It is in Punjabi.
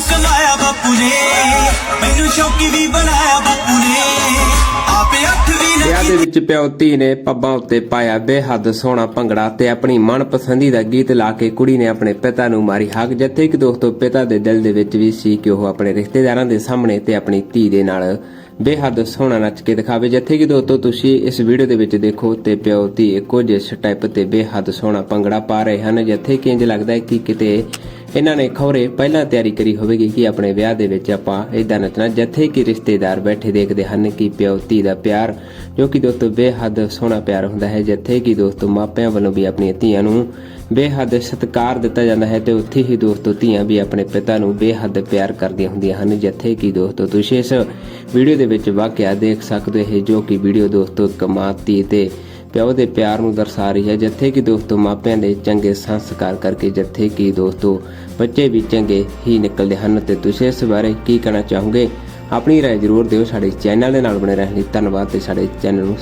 ਕਮਾਇਆ ਬਾਪੂ ਨੇ। ਮੈਨੂੰ ਸ਼ੌਕੀ ਵੀ ਬਣਾਇਆ ਬਾਪੂ ਨੇ। ਆਪੇ ਅੱਠ ਵੀ ਵਿਆਹ ਦੇ ਵਿੱਚ ਪਿਓ ਧੀ ਨੇ ਪੱਬਾਂ ਉੱਤੇ ਪਾਇਆ ਬੇਹੱਦ ਸੋਹਣਾ ਭੰਗੜਾ ਤੇ ਆਪਣੀ ਮਨਪਸੰਦੀਦਾ ਗੀਤ ਲਾ ਕੇ ਕੁੜੀ ਨੇ ਆਪਣੇ ਪਿਤਾ ਨੂੰ ਮਾਰੀ ਹੱਕ ਜਿੱਥੇ ਕਿ ਦੋਸਤੋ ਪਿਤਾ ਦੇ ਦਿਲ ਦੇ ਵਿੱਚ ਵੀ ਸੀ ਕਿ ਉਹ ਆਪਣੇ ਰਿਸ਼ਤੇਦਾਰਾਂ ਦੇ ਸਾਹਮਣੇ ਤੇ ਆਪਣੀ ਧੀ ਦੇ ਨਾਲ ਬੇਹੱਦ ਸੋਹਣਾ ਨੱਚ ਕੇ ਦਿਖਾਵੇ। ਜਿੱਥੇ ਕਿ ਦੋਸਤੋ ਤੁਸੀਂ ਇਸ ਵੀਡੀਓ ਦੇ ਵਿੱਚ ਦੇਖੋ ਤੇ ਪਿਓ ਧੀ ਇੱਕੋ ਜਿਹੇ ਸਟੈਪ ਤੇ ਬੇਹੱਦ ਸੋਹਣਾ ਭੰਗੜਾ ਪਾ ਰਹੇ ਹਨ। ਜਿੱਥੇ ਕਿ ਇੰਜ ਲੱਗਦਾ ਹੈ ਕਿ ਕਿਤੇ ਇਹਨਾਂ ਨੇ ਖੌਰੇ ਪਹਿਲਾਂ ਤਿਆਰੀ ਕਰੀ ਹੋਵੇਗੀ ਕਿ ਆਪਣੇ ਵਿਆਹ ਦੇ ਵਿੱਚ ਆਪਾਂ ਇਦਾਂ ਨੱਚਣਾ, ਜਿੱਥੇ ਕਿ ਰਿਸ਼ਤੇਦਾਰ ਬੈਠੇ ਦੇਖਦੇ ਹਨ ਕਿ ਪਿਓ ਧੀ ਦਾ ਪਿਆਰ, ਜੋ ਕਿ ਦੋਸਤੋ ਬੇਹੱਦ ਸੋਹਣਾ ਪਿਆਰ ਹੁੰਦਾ ਹੈ, ਜਿੱਥੇ ਕਿ ਦੋਸਤੋ ਮਾਪਿਆਂ ਵੱਲੋਂ ਵੀ ਆਪਣੀਆਂ ਧੀਆਂ ਨੂੰ ਬੇਹੱਦ ਸਤਿਕਾਰ ਦਿੱਤਾ ਜਾਂਦਾ ਹੈ ਤੇ ਉੱਥੇ ਹੀ ਦੋਸਤੋ ਧੀਆਂ ਵੀ ਆਪਣੇ ਪਿਤਾ ਨੂੰ ਬੇਹੱਦ ਪਿਆਰ ਕਰਦੀਆਂ ਹੁੰਦੀਆਂ ਹਨ, ਜਿੱਥੇ ਕਿ ਦੋਸਤੋ ਤੁਸੀਂ ਇਸ ਵੀਡੀਓ ਦੇ ਵਿੱਚ ਵਾਕਿਆ ਦੇਖ ਸਕਦੇ ਹੋ ਜੋ ਕਿ ਵੀਡੀਓ ਦੋਸਤੋ ਕਮਾਤੀ ਤੇ ਪਿਓ ਦੇ ਪਿਆਰ ਨੂੰ ਦਰਸਾ ਰਹੀ ਹੈ ਜਿੱਥੇ ਕਿ ਦੋਸਤੋ ਮਾਪਿਆਂ ਦੇ ਚੰਗੇ ਸੰਸਕਾਰ ਕਰਕੇ ਜਿੱਥੇ ਕਿ ਦੋਸਤੋ ਬੱਚੇ ਵੀ ਚੰਗੇ ਹੀ ਨਿਕਲਦੇ ਹਨ ਤੇ ਤੁਸੀਂ ਇਸ ਬਾਰੇ ਕੀ ਕਹਿਣਾ ਚਾਹੋਗੇ ਆਪਣੀ رائے ਜ਼ਰੂਰ ਦਿਓ ਸਾਡੇ ਚੈਨਲ ਦੇ ਨਾਲ ਬਣੇ ਰਹਿਣ ਲਈ ਧੰਨਵਾਦ ਤੇ ਸਾਡੇ ਚੈਨਲ ਨੂੰ